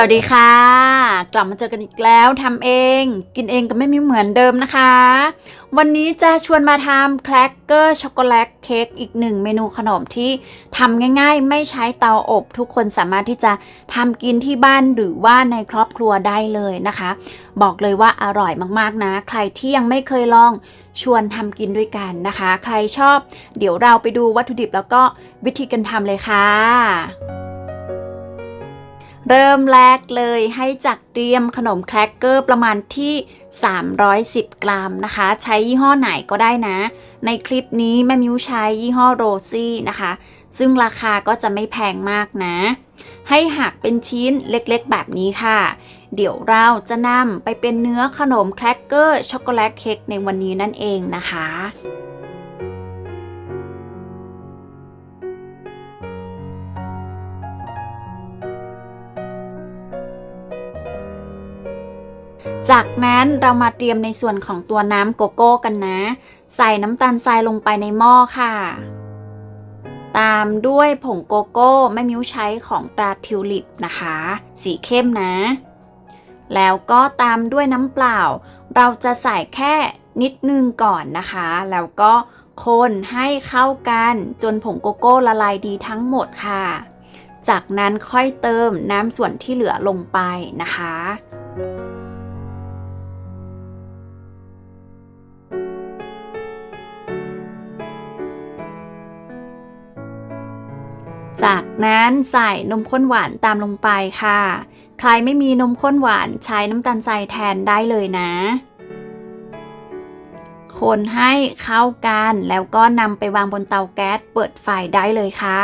สวัสดีค่ะ กลับมาเจอกันอีกแล้วทำเอง กินเองก็ไม่มีเหมือนเดิมนะคะ วันนี้จะชวนมาทำแครกเกอร์ช็อกโกแลตเค้กอีกหนึ่งเมนูขนมที่ทำง่ายๆ ไม่ใช้เตาอบ ทุกคนสามารถที่จะทำกินที่บ้านหรือว่าในครอบครัวได้เลยนะคะ บอกเลยว่าอร่อยมากๆนะ ใครที่ยังไม่เคยลองชวนทำกินด้วยกันนะคะ ใครชอบ เดี๋ยวเราไปดูวัตถุดิบแล้วก็วิธีการทำเลยค่ะ เริ่มแรกเลยให้จัดเตรียมขนมแครกเกอร์ประมาณที่ 310 กรัมนะคะ ใช้ยี่ห้อไหนก็ได้นะ ในคลิปนี้แม่มิวใช้ยี่ห้อโรซี่นะคะ ซึ่งราคาก็จะไม่แพงมากนะ ให้หักเป็นชิ้นเล็กๆแบบนี้ค่ะ เดี๋ยวเราจะนำไปเป็นเนื้อขนมแครกเกอร์ช็อกโกแลตเค้กในวันนี้นั่นเองนะคะ จากนั้นเรามาเตรียมในส่วนของตัวน้ำโกโก้กันนะ ใส่น้ำตาลทรายลงไปในหม้อค่ะ ตามด้วยผงโกโก้แม่มิ้วใช้ของตราทิวลิปนะคะ สีเข้มนะ แล้วก็ตามด้วยน้ำเปล่า เราจะใส่แค่นิดนึงก่อนนะคะ แล้วก็คนให้เข้ากันจนผงโกโก้ละลายดีทั้งหมดค่ะ จากนั้นค่อยเติมน้ำส่วนที่เหลือลงไปนะคะ จากนั้นใส่นมข้นหวานตามลงไปค่ะ ใครไม่มีนมข้นหวานใช้น้ำตาลทรายแทนได้เลยนะ คนให้เข้ากันแล้วก็นำไปวางบนเตาแก๊สเปิดไฟได้เลยค่ะ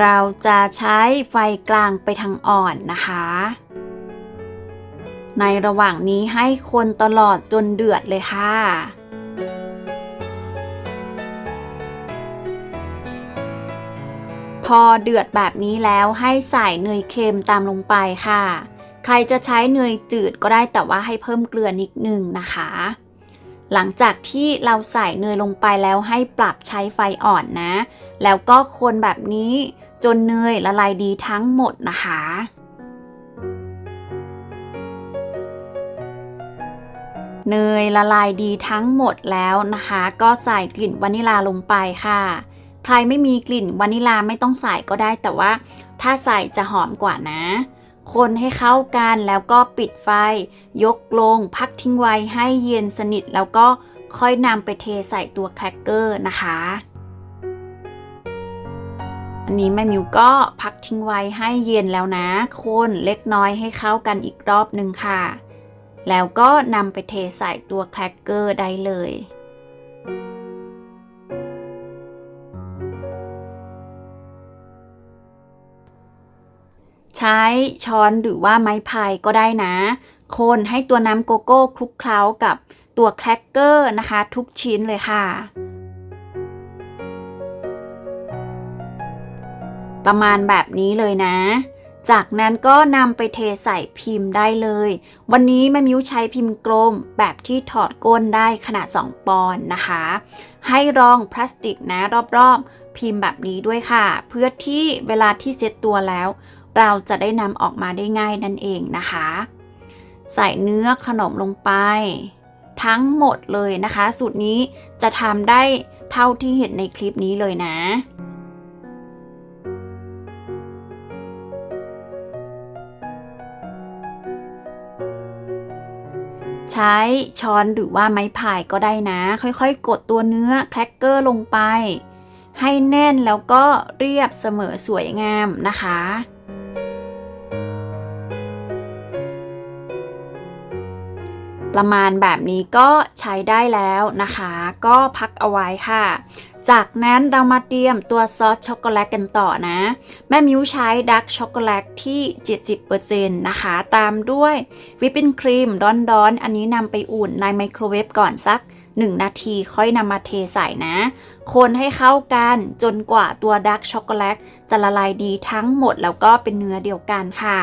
เราจะใช้ไฟกลางไปทางอ่อนนะคะ ในระหว่างนี้ให้คนตลอดจนเดือดเลยค่ะ พอเดือดแบบนี้แล้วให้ใส่เนยเค็มตามลงไปค่ะ ใครจะใช้เนยจืดก็ได้แต่ว่าให้เพิ่มเกลือนิดนึงนะคะ หลังจากที่เราใส่เนยลงไปแล้วให้ปรับใช้ไฟอ่อนนะ แล้วก็คนแบบนี้จนเนยละลายดีทั้งหมดนะคะ เนยละลายดีทั้งหมดแล้วนะคะ ก็ใส่กลิ่นวานิลาลงไปค่ะ ใครไม่มีกลิ่นวานิลาไม่ต้องใส่ก็ได้ แต่ว่าถ้าใส่จะหอมกว่านะ คนให้เข้ากันแล้วก็ปิดไฟ ยกลง พักทิ้งไว้ให้เย็นสนิทแล้วก็ค่อยนำไปเทใส่ตัวแครกเกอร์นะคะ อันนี้แม่มิวก็พักทิ้งไว้ให้เย็นแล้วนะ คนเล็กน้อยให้เข้ากันอีกรอบหนึ่งค่ะ แล้วก็นำไปเทใส่ตัวแครกเกอร์ได้เลย ใช้ช้อนหรือว่าไม้พายก็ได้นะ คนให้ตัวน้ำโกโก้คลุกเคล้ากับตัวแครกเกอร์นะคะ ทุกชิ้นเลยค่ะ ประมาณแบบนี้เลยนะ จากนั้นก็นำไปเทใส่พิมพ์ได้เลย วันนี้แม่มิ้วใช้พิมพ์กลมแบบที่ถอดก้นได้ขนาด 2 ปอนด์นะคะ ให้รองพลาสติกนะรอบๆพิมพ์แบบนี้ด้วยค่ะ เพื่อที่เวลาที่เซ็ตตัวแล้ว เราจะได้นำออกมาได้ง่ายนั่นเองนะคะ ใส่เนื้อขนมลงไป ทั้งหมดเลยนะคะ สูตรนี้จะทำได้เท่าที่เห็นในคลิปนี้เลยนะใช้ช้อนหรือว่าไม้พายก็ได้นะ ค่อยๆ กดตัวเนื้อแครกเกอร์ลงไป ให้แน่นแล้วก็เรียบเสมอสวยงามนะคะ ประมาณแบบนี้ก็ใช้ได้แล้วนะคะ ก็พักเอาไว้ค่ะ จากนั้นเรามาเตรียมตัวซอสช็อกโกแลตกันต่อนะ แม่มิวใช้ดาร์กช็อกโกแลตที่ 70%นะคะ ตามด้วยวิปปิ้งครีมร้อนๆ อันนี้นำไปอุ่นในไมโครเวฟก่อนสัก 1 นาทีค่อยนำมาเทใส่นะ คนให้เข้ากันจนกว่าตัวดาร์กช็อกโกแลตจะละลายดีทั้งหมดแล้วก็เป็นเนื้อเดียวกันค่ะ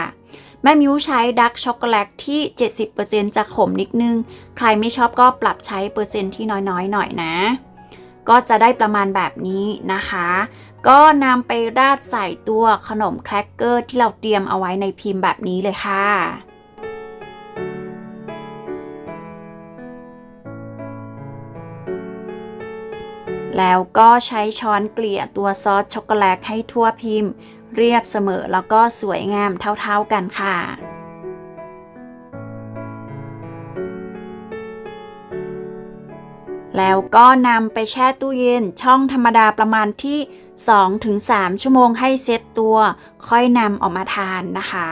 แม่มิวใช้ดาร์กช็อกโกแลตที่ 70%จะขมนิดนึง ใครไม่ชอบก็ปรับใช้เปอร์เซ็นต์ที่น้อยๆ หน่อยนะ ก็จะได้ประมาณแบบนี้นะคะ ก็นำไปราดใส่ตัวขนมแครกเกอร์ที่เราเตรียมเอาไว้ในพิมพ์แบบนี้เลยค่ะแล้วก็ใช้ช้อนเกลี่ยตัวซอสช็อกโกแลตให้ทั่วพิมพ์ เรียบเสมอแล้วก็สวยงามเท่าๆกันค่ะแล้วก็นำไปแช่ตู้เย็นช่องธรรมดาประมาณที่ 2-3 ชั่วโมงให้เซ็ตตัว ค่อยนำออกมาทานนะคะ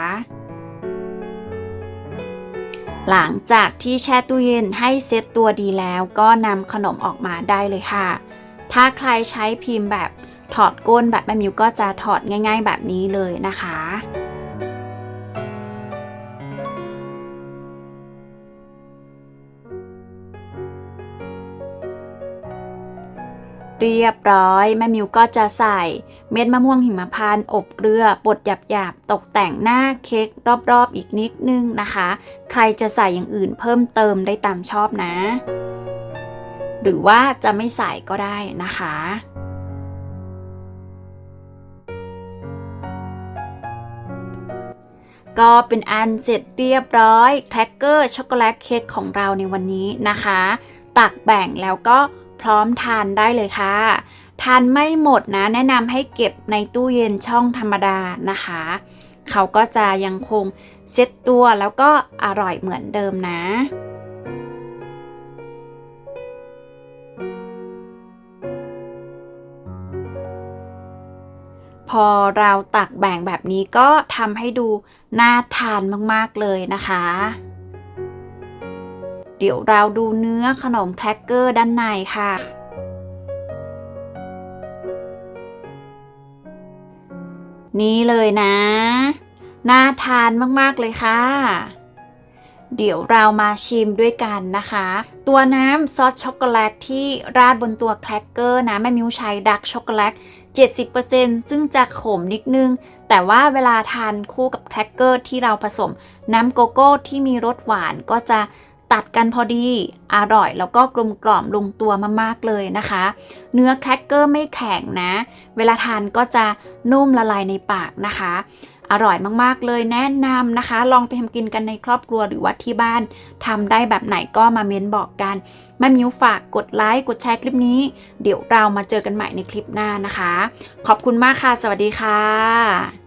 หลังจากที่แช่ตู้เย็นให้เซ็ตตัวดีแล้วก็นำขนมออกมาได้เลยค่ะ ถ้าใครใช้พิมพ์แบบ ถอดก้นแบบแม่มิวก็จะถอดง่าย ๆ แบบนี้เลยนะคะเรียบร้อยแม่มิวก็จะใส่เม็ดมะม่วงหิมพานต์อบเกลือบดหยาบๆ ตกแต่งหน้าเค้กรอบๆอีกนิดนึงนะคะ ใครจะใส่อย่างอื่นเพิ่มเติมได้ตามชอบนะ หรือว่าจะไม่ใส่ก็ได้นะคะ ก็เป็นอันเสร็จเรียบร้อยแครกเกอร์ช็อกโกแลตเค้กของเราในวันนี้นะคะ ตักแบ่งแล้วก็พร้อมทานได้เลยค่ะ ทานไม่หมดนะ แนะนำให้เก็บในตู้เย็นช่องธรรมดานะคะ เขาก็จะยังคงเซ็ตตัวแล้วก็อร่อยเหมือนเดิมนะ อเราตักแบ่งแบบนี้ก็ทำให้ดูน่าทานมากๆเลยนะคะ เดี๋ยวเราดูเนื้อขนมแครกเกอร์ด้านในค่ะ นี่เลยนะ น่าทานมากๆเลยค่ะเดี๋ยวเรามาชิมด้วยกันนะคะ ตัวน้ำซอสช็อกโกแลตที่ราดบนตัวแครกเกอร์นะแม่มิวใช้ดักช็อกโกแลต 70%ซึ่งจะขมนิดนึง แต่ว่าเวลาทานคู่กับแครกเกอร์ที่เราผสมน้ำโกโก้ที่มีรสหวานก็จะตัดกันพอดี อร่อยแล้วก็กลมกล่อมลงตัวมากๆเลยนะคะ เนื้อแครกเกอร์ไม่แข็งนะ เวลาทานก็จะนุ่มละลายในปากนะคะ อร่อยมากๆเลยแนะนำนะคะ ลองไปทำกินกันในครอบครัวหรือว่าที่บ้านทำได้แบบไหนก็มาเม้นบอกกันแม่มิวฝากกดไลค์กดแชร์คลิปนี้ เดี๋ยวเรามาเจอกันใหม่ในคลิปหน้านะคะ ขอบคุณมากค่ะ สวัสดีค่ะ